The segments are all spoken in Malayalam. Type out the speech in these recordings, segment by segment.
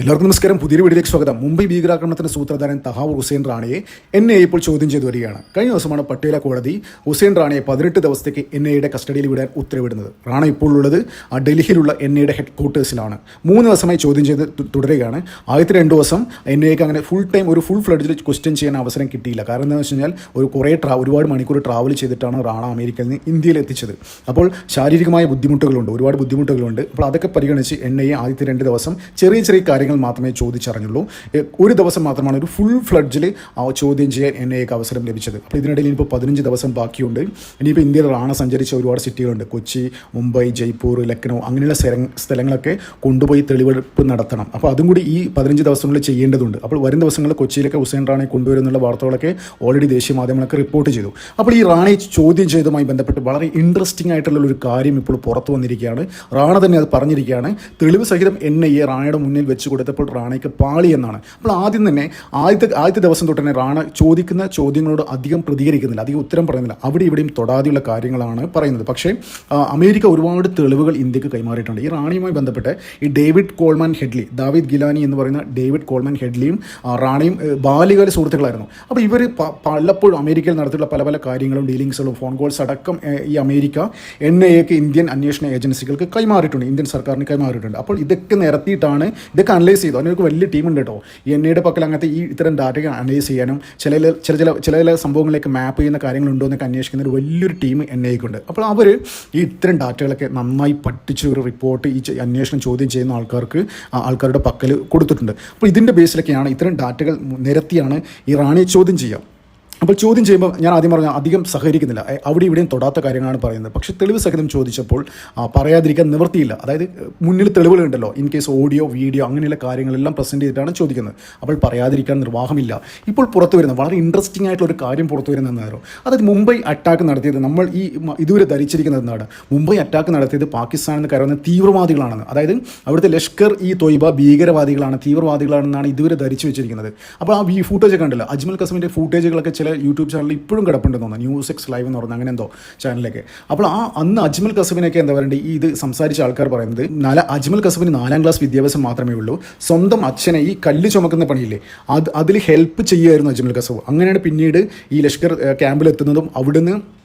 എല്ലാവർക്കും നമസ്കാരം. പുതിയ വീഡിയോയിലേക്ക് സ്വാഗതം. മുംബൈ ഭീകരാക്രമണത്തിന്റെ സൂത്രധാരൻ തഹാവ് ഹുസൈൻ റാണയെ എൻ ഐ ഇപ്പോൾ ചോദ്യം ചെയ്തു വരികയാണ്. കഴിഞ്ഞ ദിവസമാണ് പട്ടേല കോടതി ഹുസൈൻ റാണയെ പതിനെട്ട് ദിവസത്തേക്ക് എൻ ഐയുടെ കസ്റ്റഡിയിൽ വിടാൻ ഉത്തരവിടുന്നത്. റാണ ഇപ്പോൾ ഉള്ളത് ഡൽഹിയിലുള്ള എൻ ഐയുടെ ഹെഡ് ക്വാർട്ടേഴ്സിലാണ്. മൂന്ന് ദിവസമായി ചോദ്യം ചെയ്ത് തുടരുകയാണ്. ആദ്യത്തെ രണ്ട് ദിവസം എൻ ഐക്ക് അങ്ങനെ ഫുൾ ടൈം ഒരു ഫുൾ ഫ്ലഡ്ജിൽ ക്വസ്റ്റ്യൻ ചെയ്യാൻ അവസരം കിട്ടിയില്ല. കാരണം എന്താണെന്ന് വെച്ച് കഴിഞ്ഞാൽ ഒരു കുറേ ട്രാ ഒരുപാട് മണിക്കൂർ ട്രാവൽ ചെയ്തിട്ടാണ് റാണ അമേരിക്കയിൽ നിന്ന് ഇന്ത്യയിൽ എത്തിച്ചത്. അപ്പോൾ ശാരീരികമായ ബുദ്ധിമുട്ടുകളുണ്ട് ഒരുപാട് ബുദ്ധിമുട്ടുകളുണ്ട്. അപ്പോൾ അതൊക്കെ പരിഗണിച്ച് എൻ ഐ ആദ്യത്തെ രണ്ട് ദിവസം ചെറിയ ചെറിയ കാര്യങ്ങൾ മാത്രമേ ചോദിച്ചറിഞ്ഞുള്ളൂ. ഒരു ദിവസം മാത്രമാണ് ഒരു ഫുൾ ഫ്ലഡ്ജിൽ ആ ചോദ്യം ചെയ്യാൻ എന്നെ അവസരം ലഭിച്ചത്. അപ്പോൾ ഇതിനിടയിൽ ഇനിയിപ്പോൾ പതിനഞ്ച് ദിവസം ബാക്കിയുണ്ട്. ഇനിയിപ്പോൾ ഇന്ത്യയിൽ റാണ സഞ്ചരിച്ച ഒരുപാട് സിറ്റികളുണ്ട്. കൊച്ചി മുംബൈ ജയ്പൂർ ലക്നൗ അങ്ങനെയുള്ള സ്ഥല- സ്ഥലങ്ങളൊക്കെ കൊണ്ടുപോയി തെളിവെടുപ്പ് നടത്തണം. അപ്പോൾ അതും കൂടി ഈ പതിനഞ്ച് ദിവസങ്ങളിൽ ചെയ്യേണ്ടതുണ്ട്. അപ്പോൾ വരും ദിവസങ്ങളിൽ കൊച്ചിയിലൊക്കെ ഹുസൈൻ റാണയെ കൊണ്ടുവരുന്നുള്ള വാർത്തകളൊക്കെ ഓൾറെഡി ദേശീയ മാധ്യമങ്ങളൊക്കെ റിപ്പോർട്ട് ചെയ്തു. അപ്പോൾ ഈ റാണയെ ചോദ്യം ചെയ്തതുമായി ബന്ധപ്പെട്ട് വളരെ ഇൻട്രസ്റ്റിംഗ് ആയിട്ടുള്ള ഒരു കാര്യം ഇപ്പോൾ പുറത്തു വന്നിരിക്കുകയാണ്. റാണ തന്നെ അത് പറഞ്ഞിരിക്കുകയാണ്. തെളിവ് സഹിതം എൻ ഐ എ റാണയുടെ മുന്നിൽ വെച്ച് കൊടുത്തപ്പോൾ റാണയ്ക്ക് പാളി എന്നാണ്. അപ്പോൾ ആദ്യം തന്നെ ആദ്യത്തെ ആദ്യത്തെ ദിവസം തൊട്ട് തന്നെ റാണ ചോദിക്കുന്ന ചോദ്യങ്ങളോട് അധികം പ്രതികരിക്കുന്നില്ല അധികം ഉത്തരം പറയുന്നില്ല. അവിടെ ഇവിടെയും തൊടാതെയുള്ള കാര്യങ്ങളാണ് പറയുന്നത്. പക്ഷേ അമേരിക്ക ഒരുപാട് തെളിവുകൾ ഇന്ത്യയ്ക്ക് കൈമാറിയിട്ടുണ്ട്. ഈ റാണിയുമായി ബന്ധപ്പെട്ട് ഈ David Coleman Headley Daood Gilani എന്ന് പറയുന്ന ഡേവിഡ് കോൾമാൻ ഹെഡ്ലിയും റാണിയും ബാല്യകാല സുഹൃത്തുക്കളായിരുന്നു. അപ്പോൾ ഇവർ പലപ്പോഴും അമേരിക്കയിൽ നടത്തിയുള്ള പല പല കാര്യങ്ങളും ഡീലിങ്സുകളും ഫോൺ കോൾസ് അടക്കം ഈ അമേരിക്ക എൻ ഐ എക്ക് ഇന്ത്യൻ അന്വേഷണ ഏജൻസികൾക്ക് കൈമാറിയിട്ടുണ്ട് ഇന്ത്യൻ സർക്കാരിന് കൈമാറിയിട്ടുണ്ട്. അപ്പോൾ ഇതൊക്കെ നിരത്തിയിട്ടാണ് ഇതൊക്കെ അനലൈസ് ചെയ്തു. അതിനൊക്കെ വലിയ ടീമുണ്ട് കേട്ടോ ഈ എൻ ഐയുടെ പക്കൽ അങ്ങനത്തെ ഈ ഇത്തരം ഡാറ്റ അനലൈസ് ചെയ്യാനും ചില ചില ചില ചില ചില സംഭവങ്ങളിലേക്ക് മാപ്പ് ചെയ്യുന്ന കാര്യങ്ങളുണ്ടോ എന്നൊക്കെ അന്വേഷിക്കുന്ന ഒരു വലിയൊരു ടീം എൻ ഐക്കുണ്ട് അപ്പോൾ അവർ ഈ ഇത്തരം ഡാറ്റകളൊക്കെ നന്നായി പഠിച്ച് ഒരു റിപ്പോർട്ട് ഈ അന്വേഷണം ചോദ്യം ചെയ്യുന്ന ആൾക്കാർക്ക് ആൾക്കാരുടെ പക്കൽ കൊടുത്തിട്ടുണ്ട്. അപ്പോൾ ഇതിന്റെ ബേസിലൊക്കെയാണ് ഇത്തരം ഡാറ്റകൾ നിരത്തിയാണ് ഈ റാണിയെ ചോദ്യം ചെയ്യുക. അപ്പോൾ ചോദ്യം ചെയ്യുമ്പോൾ ഞാൻ ആദ്യം പറഞ്ഞ അധികം സഹകരിക്കുന്നില്ല. അവിടെ ഇവിടെയും തൊടാത്ത കാര്യങ്ങളാണ് പറയുന്നത്. പക്ഷേ തെളിവ് സഹിതം ചോദിച്ചപ്പോൾ പറയാതിരിക്കാൻ നിവൃത്തിയില്ല. അതായത് മുന്നിൽ തെളിവുകളുണ്ടല്ലോ ഇൻ കേസ് ഓഡിയോ വീഡിയോ അങ്ങനെയുള്ള കാര്യങ്ങളെല്ലാം പ്രസന്റ് ചെയ്തിട്ടാണ് ചോദിക്കുന്നത്. അപ്പോൾ പറയാതിരിക്കാൻ നിർവാഹമില്ല. ഇപ്പോൾ പുറത്തു വരുന്ന വളരെ ഇൻട്രസ്റ്റിംഗ് ആയിട്ടുള്ള ഒരു കാര്യം പുറത്തു വരുന്നതെന്നായിരുന്നു അതായത് മുംബൈ അറ്റാക്ക് നടത്തിയത് നമ്മൾ ഈ ഇതുവരെ ധരിച്ചിരിക്കുന്നത് എന്താണ്? മുംബൈ അറ്റാക്ക് നടത്തിയത് പാകിസ്ഥാൻ എന്ന് കരുതുന്ന തീവ്രവാദികളാണെന്ന്. അതായത് അവിടുത്തെ ലഷ്കർ ഈ തൊയ്ബ ഭീകരവാദികളാണ് തീവ്രവാദികളാണെന്നാണ് ഇതുവരെ ധരിച്ചു വെച്ചിരിക്കുന്നത്. അപ്പോൾ ആ ഈ ഫൂട്ടേജ് കണ്ടല്ലോ അജ്മൽ കസമിന്റെ ഫൂട്ടേജുകളൊക്കെ ചില യൂട്യൂബ് ചാനലിൽ ഇപ്പോഴും കിടപ്പുണ്ടെന്ന് തോന്നുന്നു. ന്യൂസ് എക്സ് ലൈവ് എന്ന് പറഞ്ഞ അങ്ങനെ എന്തോ ചാനലിലേക്ക് അപ്പോൾ ആ അന്ന് അജ്മൽ കസബിനൊക്കെ എന്താ പറയുക ഈ ഇത് സംസാരിച്ച ആൾക്കാർ പറയുന്നത് നാല അജ്മൽ കസബിന് നാലാം ക്ലാസ് വിദ്യാഭ്യാസം മാത്രമേ ഉള്ളൂ. സ്വന്തം അച്ഛനെ ഈ കല്ല് ചുമക്കുന്ന പണിയില്ലേ? അത് അതിൽ ഹെൽപ്പ് ചെയ്യുമായിരുന്നു അജ്മൽ കസബ് അങ്ങനെയാണ് പിന്നീട് ഈ ലഷ്കർ ക്യാമ്പിലെത്തുന്നതും അവിടുന്ന്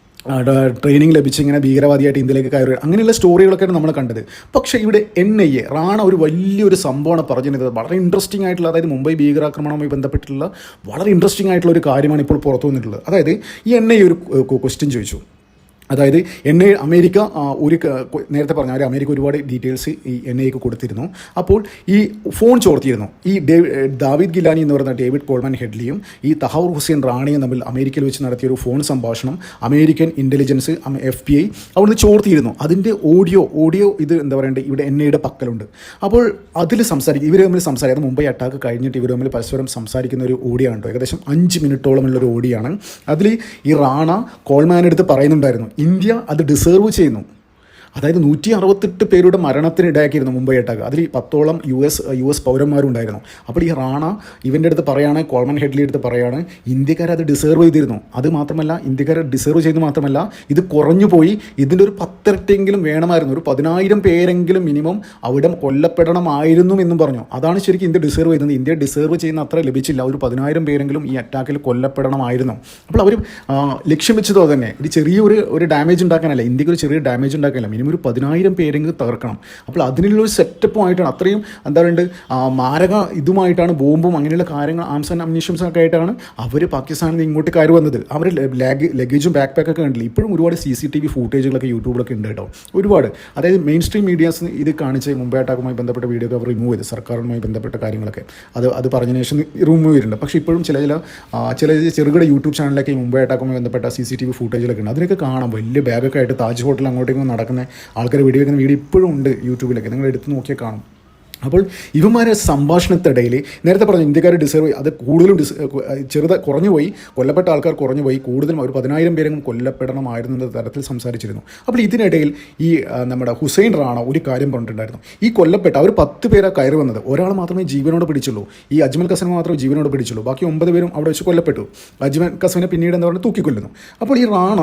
ട്രെയിനിങ് ലഭിച്ച് ഇങ്ങനെ ഭീകരവാദിയായിട്ട് ഇന്ത്യയിലേക്ക് കയറി. അങ്ങനെയുള്ള സ്റ്റോറികളൊക്കെയാണ് നമ്മൾ കണ്ടത്. പക്ഷേ ഇവിടെ എൻ ഐ എ റാണ ഒരു വലിയൊരു സംഭവമാണ് പറഞ്ഞത് വളരെ ഇൻട്രസ്റ്റിംഗ് ആയിട്ടുള്ള അതായത് മുംബൈ ഭീകരാക്രമണവുമായി ബന്ധപ്പെട്ടിട്ടുള്ള വളരെ ഇൻട്രസ്റ്റിംഗ് ആയിട്ടുള്ള ഒരു കാര്യമാണ് ഇപ്പോൾ പുറത്തു വന്നിട്ടുള്ളത്. അതായത് ഈ എൻ ഐ ഒരു ക്വസ്റ്റ്യൻ ചോദിച്ചു. അതായത് എൻ ഐ അമേരിക്ക ഒരു നേരത്തെ പറഞ്ഞ പോലെ അമേരിക്ക ഒരുപാട് ഡീറ്റെയിൽസ് ഈ എൻ ഐക്ക് കൊടുത്തിരുന്നു. അപ്പോൾ ഈ ഫോൺ ചോർത്തിയിരുന്നു. ഈ ദാവിദ് ഗിലാനി എന്ന് പറയുന്ന ഡേവിഡ് കോൾമാൻ ഹെഡ്ലിയും ഈ തഹൂർ ഹുസൈൻ റാണിയും തമ്മിൽ അമേരിക്കയിൽ വെച്ച് നടത്തിയ ഒരു ഫോൺ സംഭാഷണം American intelligence F B I അവിടുന്ന് ചോർത്തിയിരുന്നു. അതിന്റെ ഓഡിയോ ഓഡിയോ ഇത് എന്താ പറയേണ്ടത് ഇവിടെ എൻ ഐയുടെ പക്കലുണ്ട്. അപ്പോൾ അതിൽ സംസാരിക്കും ഇവർ തമ്മിൽ സംസാരിക്കുന്നത് മുംബൈ അറ്റാക്ക് കഴിഞ്ഞിട്ട് ഇവർ തമ്മിൽ പരസ്പരം സംസാരിക്കുന്ന ഒരു ഓഡിയോ കേട്ടോ. ഏകദേശം അഞ്ച് മിനിറ്റോളമുള്ള ഒരു ഓഡിയോ ആണ്. അതിൽ ഈ റാണ കോൾമാനെടുത്ത് പറയുന്നുണ്ടായിരുന്നു ഇന്ത്യ അത് ഡിസേർവ് ചെയ്യുന്നു. അതായത് നൂറ്റി അറുപത്തെട്ട് പേരുടെ മരണത്തിന് ഇടയാക്കിയിരുന്നു മുംബൈ അറ്റാക്ക്. അതിൽ പത്തോളം യു എസ് യു എസ് പൗരന്മാരുണ്ടായിരുന്നു. അപ്പോൾ ഈ റാണ ഇവന്റെ അടുത്ത് പറയാണ് കോൾമൻ ഹെഡ്ലി അടുത്ത് പറയാണ് ഇന്ത്യക്കാർ അത് ഡിസേർവ് ചെയ്തിരുന്നു. അത് മാത്രമല്ല ഇന്ത്യക്കാർ ഡിസേർവ് ചെയ്ത് മാത്രമല്ല ഇത് കുറഞ്ഞു പോയി ഇതിന്റെ ഒരു പത്തിരട്ടെങ്കിലും വേണമായിരുന്നു. ഒരു പതിനായിരം പേരെങ്കിലും മിനിമം അവിടെ കൊല്ലപ്പെടണമായിരുന്നു എന്നും പറഞ്ഞു. അതാണ് ശരിക്കും ഇന്ത്യ ഡിസേർവ് ചെയ്യുന്നത് ഇന്ത്യ ഡിസേർവ് ചെയ്യുന്ന അത്ര ലഭിച്ചില്ല. ഒരു പതിനായിരം പേരെങ്കിലും ഈ അറ്റാക്കിൽ കൊല്ലപ്പെടണമായിരുന്നു. അപ്പോൾ അവർ ലക്ഷ്യം വെച്ചതോ തന്നെ. ഒരു ചെറിയൊരു ഒരു ഡാമേജ് ഉണ്ടാക്കാനല്ല. ഇന്ത്യയ്ക്ക് ഒരു ചെറിയ ഡാമേജ് ഉണ്ടാക്കാനല്ല. മിനിമം ഒരു പതിനായിരം പേരെങ്കിലും തകർക്കണം. അപ്പോൾ അതിനുള്ള ഒരു സെറ്റപ്പുമായിട്ടാണ് അത്രയും എന്താ പറയുക മാരക ഇതുമായിട്ടാണ് ബോംബും അങ്ങനെയുള്ള കാര്യങ്ങൾ ആംസ് ആൻഡ് ഒക്കെ ആയിട്ടാണ് അവർ പാകിസ്ഥാനിൽ നിന്ന് ഇങ്ങോട്ട് കയറി വന്നത്. അവർ ലാഗ് ലഗേജും ബാക്ക് പാക്കൊക്കെ കണ്ടില്ല? ഇപ്പോഴും ഒരുപാട് സി സി ടി വി ഫൂട്ടേജുകളൊക്കെ യൂട്യൂബിലൊക്കെ ഉണ്ട് കേട്ടോ. ഒരുപാട്. അതായത് മെയിൻ സ്ട്രീം മീഡിയാസ് ഇത് കാണിച്ച് മുംബൈ അറ്റാക്കുമായി ബന്ധപ്പെട്ട വീഡിയോ ഒക്കെ അവർ റിമൂവ് ചെയ്ത് സർക്കാരുമായി ബന്ധപ്പെട്ട കാര്യങ്ങളൊക്കെ. അത് അത് പറഞ്ഞതിന് ശേഷം റിമൂവ് ചെയ്തിട്ടുണ്ട്. പക്ഷേ ഇപ്പോഴും ചില ചില ചില ചെറുകിട യൂട്യൂബ് ചാനലിലൊക്കെ ഈ മുംബൈ അറ്റാക്കുമായി ബന്ധപ്പെട്ട സി സി ടി വി ഫൂട്ടേജിലൊക്കെ ഉണ്ട്. അതിനൊക്കെ കാണാം. വലിയ ബാഗൊക്കെ ആയിട്ട് താജ് ഹോട്ടൽ അങ്ങോട്ടേക്കും നടക്കുന്ന ആൾക്കാർ വീഡിയോ വെക്കുന്ന വീഡിയോ ഇപ്പോഴും ഉണ്ട് യൂട്യൂബിലൊക്കെ. നിങ്ങൾ എടുത്ത് നോക്കിയാൽ കാണും. അപ്പോൾ ഇവന്മാരെ സംഭാഷണത്തിടയിൽ നേരത്തെ പറഞ്ഞ ഇന്ത്യക്കാർ ഡിസേർവ് അത് കൂടുതലും ഡിസ് ചെറുത കുറഞ്ഞു പോയി കൊല്ലപ്പെട്ട ആൾക്കാർ കുറഞ്ഞു പോയി കൂടുതലും ഒരു പതിനായിരം പേരെങ്കിലും കൊല്ലപ്പെടണമായിരുന്നു എന്ന തരത്തിൽ സംസാരിച്ചിരുന്നു. അപ്പോൾ ഇതിനിടയിൽ ഈ നമ്മുടെ ഹുസൈൻ റാണ ഒരു കാര്യം പറഞ്ഞിട്ടുണ്ടായിരുന്നു. ഈ കൊല്ലപ്പെട്ട അവർ പത്ത് പേരെ കയറി വന്നത്. ഒരാൾ മാത്രമേ ജീവനോട് പിടിച്ചുള്ളൂ. ഈ അജ്മൽ കസനെ മാത്രമേ ജീവനോട് പിടിച്ചുള്ളൂ. ബാക്കി ഒമ്പത് പേരും അവിടെ വെച്ച് കൊല്ലപ്പെട്ടു. അജ്മൽ കസനെ പിന്നീട് എന്താ പറയുക തൂക്കിക്കൊല്ലുന്നു. അപ്പോൾ ഈ റാണ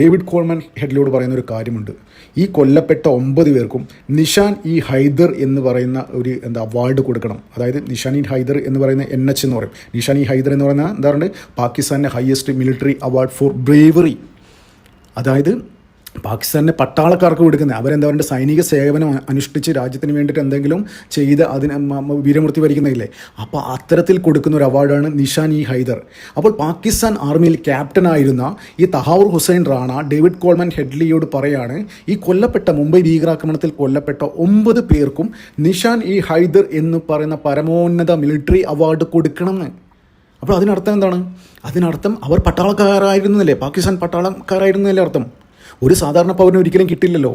ഡേവിഡ് കോൾമൻ ഹെഡ്ലിയോട് പറയുന്ന ഒരു കാര്യമുണ്ട്. ഈ കൊല്ലപ്പെട്ട ഒമ്പത് പേർക്കും നിഷാൻ ഈ ഹൈദർ എന്ന് പറയുന്ന ഒരു എന്താ അവാർഡ് കൊടുക്കണം. അതായത് നിഷാനി ഹൈദർ എന്ന് പറയുന്ന എൻ എച്ച് എന്ന് പറയും. നിഷാനി ഹൈദർ എന്ന് പറയുന്ന എന്താ പറയുക പാകിസ്ഥാന്റെ highest military award for bravery അതായത് പാകിസ്ഥാനിലെ പട്ടാളക്കാർക്ക് കൊടുക്കുന്നത്. അവരെന്താ പറയുക സൈനിക സേവനം അനുഷ്ഠിച്ച് രാജ്യത്തിന് വേണ്ടിയിട്ട് എന്തെങ്കിലും ചെയ്ത് അതിന് വീരമൃത്യു വരിക്കുന്നില്ലേ അപ്പോൾ അത്തരത്തിൽ കൊടുക്കുന്ന ഒരു അവാർഡാണ് നിഷാൻ ഇ ഹൈദർ. അപ്പോൾ പാകിസ്ഥാൻ ആർമിയിൽ ക്യാപ്റ്റനായിരുന്ന ഈ തഹാവൂർ ഹുസൈൻ റാണ ഡേവിഡ് കോൾമൻ ഹെഡ്ലിയോട് പറയാണ് ഈ കൊല്ലപ്പെട്ട മുംബൈ ഭീകരാക്രമണത്തിൽ കൊല്ലപ്പെട്ട ഒമ്പത് പേർക്കും നിഷാൻ ഇ ഹൈദർ എന്ന് പറയുന്ന പരമോന്നത മിലിറ്ററി അവാർഡ് കൊടുക്കണമെന്ന്. അപ്പോൾ അതിനർത്ഥം എന്താണ്? അതിനർത്ഥം അവർ പട്ടാളക്കാരായിരുന്നല്ലേ പാകിസ്ഥാൻ പട്ടാളക്കാരായിരുന്നല്ലേ അർത്ഥം? ഒരു സാധാരണ പൗരന് ഒരിക്കലും കിട്ടില്ലല്ലോ.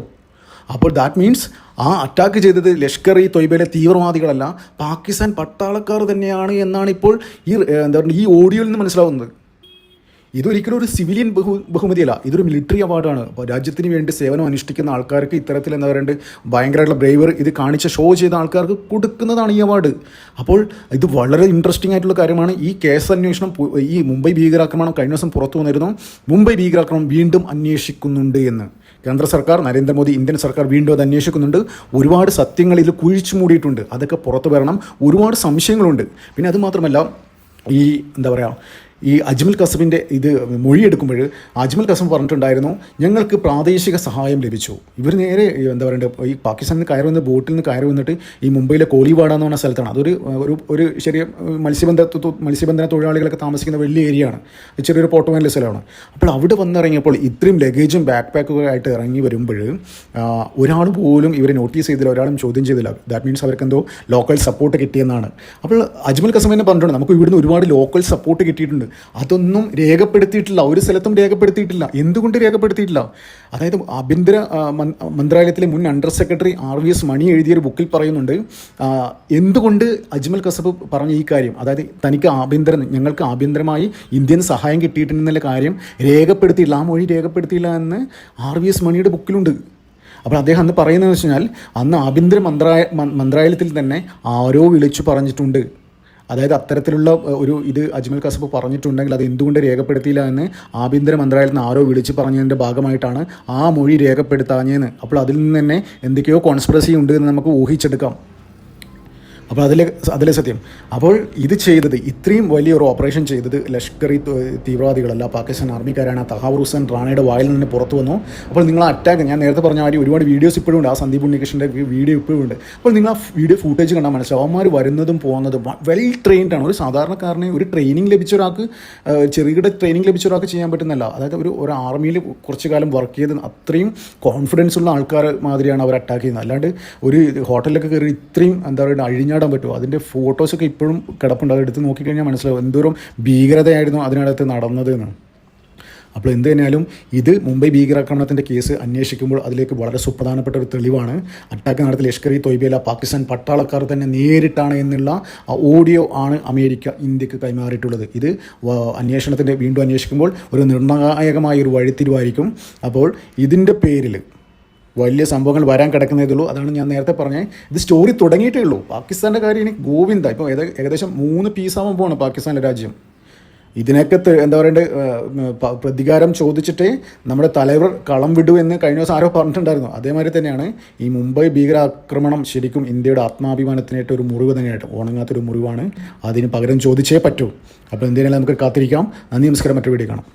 അപ്പോൾ ദാറ്റ് മീൻസ് ആ അറ്റാക്ക് ചെയ്തത് ലഷ്കർ ഇ തൊയ്ബയിലെ തീവ്രവാദികളല്ല പാകിസ്ഥാൻ പട്ടാളക്കാർ തന്നെയാണ് എന്നാണ് ഇപ്പോൾ ഈ എന്താ പറയുക ഈ ഓഡിയോയിൽ നിന്ന് മനസ്സിലാവുന്നത്. ഇതൊരിക്കലും ഒരു സിവിലിയൻ ബഹു ബഹുമതിയല്ല ഇതൊരു മിലിറ്ററി അവാർഡാണ്. രാജ്യത്തിന് വേണ്ടി സേവനം അനുഷ്ഠിക്കുന്ന ആൾക്കാർക്ക് ഇത്തരത്തിൽ എന്താ പറയുക ഭയങ്കരമായിട്ടുള്ള ബ്രേവർ ഇത് കാണിച്ച ഷോ ചെയ്ത ആൾക്കാർക്ക് കൊടുക്കുന്നതാണ് ഈ അവാർഡ്. അപ്പോൾ ഇത് വളരെ ഇൻട്രസ്റ്റിംഗ് ആയിട്ടുള്ള കാര്യമാണ്. ഈ കേസ് അന്വേഷണം ഈ മുംബൈ ഭീകരാക്രമണം കഴിഞ്ഞ ദിവസം പുറത്തു വന്നിരുന്നു. മുംബൈ ഭീകരാക്രമണം വീണ്ടും അന്വേഷിക്കുന്നുണ്ട് എന്ന്. കേന്ദ്ര സർക്കാർ നരേന്ദ്രമോദി ഇന്ത്യൻ സർക്കാർ വീണ്ടും അത് അന്വേഷിക്കുന്നുണ്ട്. ഒരുപാട് സത്യങ്ങൾ ഇതിൽ കുഴിച്ചു മൂടിയിട്ടുണ്ട്. അതൊക്കെ പുറത്തു വരണം. ഒരുപാട് സംശയങ്ങളുണ്ട്. പിന്നെ അത് മാത്രമല്ല ഈ എന്താ പറയുക ഈ അജ്മൽ കസബിന്റെ ഇത് മൊഴിയെടുക്കുമ്പോൾ അജ്മൽ കസബ് പറഞ്ഞിട്ടുണ്ടായിരുന്നു ഞങ്ങൾക്ക് പ്രാദേശിക സഹായം ലഭിച്ചു. ഇവർ നേരെ എന്താ പറയുക ഈ പാകിസ്ഥാനിൽ നിന്ന് കയറി വന്ന് ബോട്ടിൽ നിന്ന് കയറി വന്നിട്ട് ഈ മുംബൈയിലെ കോളിവാഡ എന്ന് പറഞ്ഞ സ്ഥലത്താണ്. അതൊരു ഒരു ഒരു ചെറിയ മത്സ്യബന്ധ മത്സ്യബന്ധന തൊഴിലാളികളൊക്കെ താമസിക്കുന്ന വലിയ ഏരിയ ആണ് ചെറിയൊരു പോട്ടോമാനിലെ സ്ഥലമാണ്. അപ്പോൾ അവിടെ വന്നിറങ്ങിയപ്പോൾ ഇത്രയും ലഗേജും ബാക്ക് പാക്കുകളായിട്ട് ഇറങ്ങി വരുമ്പോൾ ഒരാൾ പോലും ഇവരെ നോട്ടീസ് ചെയ്തില്ല ഒരാളും ചോദ്യം ചെയ്തില്ല. ദാറ്റ് മീൻസ് അവർക്ക് എന്തോ ലോക്കൽ സപ്പോർട്ട് കിട്ടിയെന്നാണ്. അപ്പോൾ അജ്മൽ കസം തന്നെ പറഞ്ഞിട്ടുണ്ട് നമുക്ക് ഇവിടുന്ന് ഒരുപാട് ലോക്കൽ സപ്പോർട്ട് കിട്ടിയിട്ടുണ്ട്. അതൊന്നും രേഖപ്പെടുത്തിയിട്ടില്ല. ഒരു സ്ഥലത്തും രേഖപ്പെടുത്തിയിട്ടില്ല. എന്തുകൊണ്ട് രേഖപ്പെടുത്തിയിട്ടില്ല? അതായത് ആഭ്യന്തര മന്ത്രാലയത്തിലെ മുൻ under secretary R V S Mani എഴുതിയൊരു ബുക്കിൽ പറയുന്നുണ്ട് എന്തുകൊണ്ട് അജ്മൽ കസബ് പറഞ്ഞ ഈ കാര്യം? അതായത് തനിക്ക് ആഭ്യന്തര ഞങ്ങൾക്ക് ആഭ്യന്തരമായി ഇന്ത്യൻ സഹായം കിട്ടിയിട്ടുണ്ടെന്നുള്ള കാര്യം രേഖപ്പെടുത്തിയില്ല. ആ മൊഴി രേഖപ്പെടുത്തിയില്ല എന്ന് ആർ വി എസ് മണിയുടെ ബുക്കിലുണ്ട്. അപ്പോൾ അദ്ദേഹം അന്ന് പറയുന്നതെന്ന് വെച്ച് കഴിഞ്ഞാൽ അന്ന് ആഭ്യന്തര മന്ത്രാലയ മന്ത്രാലയത്തിൽ തന്നെ ആരോ വിളിച്ചു പറഞ്ഞിട്ടുണ്ട്. അതായത് അത്തരത്തിലുള്ള ഒരു ഇത് അജ്മൽ കസബ് പറഞ്ഞിട്ടുണ്ടെങ്കിൽ അത് എന്തുകൊണ്ട് രേഖപ്പെടുത്തിയില്ല എന്ന് ആഭ്യന്തര മന്ത്രാലയത്തിൽ നിന്ന് ആരോ വിളിച്ച് പറഞ്ഞതിന്റെ ഭാഗമായിട്ടാണ് ആ മൊഴി രേഖപ്പെടുത്താഞ്ഞെന്ന് അപ്പോൾ അതിൽ നിന്ന് തന്നെ എന്തൊക്കെയോ കോൺസ്പിറസി ഉണ്ട് എന്ന് നമുക്ക് ഊഹിച്ചെടുക്കാം. അപ്പോൾ അതിലെ അതിലെ സത്യം. അപ്പോൾ ഇത് ചെയ്തത് ഇത്രയും വലിയൊരു ഓപ്പറേഷൻ ചെയ്തത് ലഷ്കർ ഈ തീവ്രവാദികളല്ല. പാകിസ്ഥാൻ ആർമിക്കാരാണ് തഹാബർ ഹുസൈൻ റാണയുടെ വായിൽ നിന്ന് പുറത്തു വന്നു. അപ്പോൾ നിങ്ങൾ അറ്റാക്ക് ഞാൻ നേരത്തെ പറഞ്ഞ മാതിരി ഒരുപാട് വീഡിയോസ് ഇപ്പോഴും ഉണ്ട്. ആ സന്ദീപ് ഉണ്ണികൃഷ്ണന്റെ വീഡിയോ ഇപ്പോഴും ഉണ്ട്. അപ്പോൾ നിങ്ങൾ ആ വീഡിയോ ഫുട്ടേജ് കണ്ടാൽ മനസ്സിലാവും. അവന്മാർ വരുന്നതും പോകുന്നതും വെൽ ട്രെയിൻഡ് ആണ്. ഒരു സാധാരണക്കാരനെ ഒരു ട്രെയിനിങ് ലഭിച്ച ഒരാൾക്ക് ചെറുകിട ട്രെയിനിങ് ലഭിച്ച ഒരാൾക്ക് ചെയ്യാൻ പറ്റുന്നല്ല അതായത് ഒരു ഒരു ആർമിയിൽ കുറച്ച് കാലം വർക്ക് ചെയ്ത് അത്രയും കോൺഫിഡൻസ് ഉള്ള ആൾക്കാർ മാതിരിയാണ് അവർ അറ്റാക്ക് ചെയ്യുന്നത്. അല്ലാണ്ട് ഒരു ഹോട്ടലിലൊക്കെ കയറി ഇത്രയും എന്താ പറയുക അഴിഞ്ഞാടാൻ പറ്റുമോ? അതിന്റെ ഫോട്ടോസൊക്കെ ഇപ്പോഴും കിടപ്പുണ്ട്. അത് എടുത്ത് നോക്കിക്കഴിഞ്ഞാൽ മനസ്സിലാവും എന്തോരം ഭീകരതയായിരുന്നു അതിനകത്ത് നടന്നത് എന്ന് അപ്പോൾ എന്ത് തന്നെയാലും ഇത് മുംബൈ ഭീകരാക്രമണത്തിന്റെ കേസ് അന്വേഷിക്കുമ്പോൾ അതിലേക്ക് വളരെ സുപ്രധാനപ്പെട്ട ഒരു തെളിവാണ്. അറ്റാക്ക് നടത്തിയ ലഷ്കർ ഇ തൊയ്ബയില പാകിസ്ഥാൻ പട്ടാളക്കാർ തന്നെ നേരിട്ടാണ് എന്നുള്ള ആ ഓഡിയോ ആണ് അമേരിക്ക ഇന്ത്യയ്ക്ക് കൈമാറിയിട്ടുള്ളത്. ഇത് അന്വേഷണത്തിന്റെ വീണ്ടും അന്വേഷിക്കുമ്പോൾ ഒരു നിർണായകമായ ഒരു വഴിത്തിരിവായിരിക്കും. അപ്പോൾ ഇതിന്റെ പേരിൽ വലിയ സംഭവങ്ങൾ വരാൻ കിടക്കുന്നതേ ഉള്ളൂ. അതാണ് ഞാൻ നേരത്തെ പറഞ്ഞത് ഇത് സ്റ്റോറി തുടങ്ങിയിട്ടേ ഉള്ളൂ. പാകിസ്ഥാന്റെ കാര്യം ഇനി ഗോവിന്ദ. ഇപ്പോൾ ഏകദേശം മൂന്ന് പീസാവാൻ പോവാണ് പാകിസ്ഥാന്റെ രാജ്യം. ഇതിനൊക്കെ എന്താ പറയണ്ടേ പ്രതികാരം ചോദിച്ചിട്ട് നമ്മുടെ തലവർ കളം വിടൂ എന്ന് കഴിഞ്ഞ ദിവസം ആരോ പറഞ്ഞിട്ടുണ്ടായിരുന്നു. അതേമാതിരി തന്നെയാണ് ഈ മുംബൈ ഭീകരാക്രമണം ശരിക്കും ഇന്ത്യയുടെ ആത്മാഭിമാനത്തിനായിട്ട് ഒരു മുറിവ് തന്നെയായിട്ട് ഉണങ്ങാത്തൊരു മുറിവാണ്. അതിന് പകരം ചോദിച്ചേ പറ്റൂ. അപ്പോൾ എന്തിനാലും നമുക്ക് കാത്തിരിക്കാം. നന്ദി നമസ്കാരം. മറ്റൊരു വീഡിയോ കാണാം.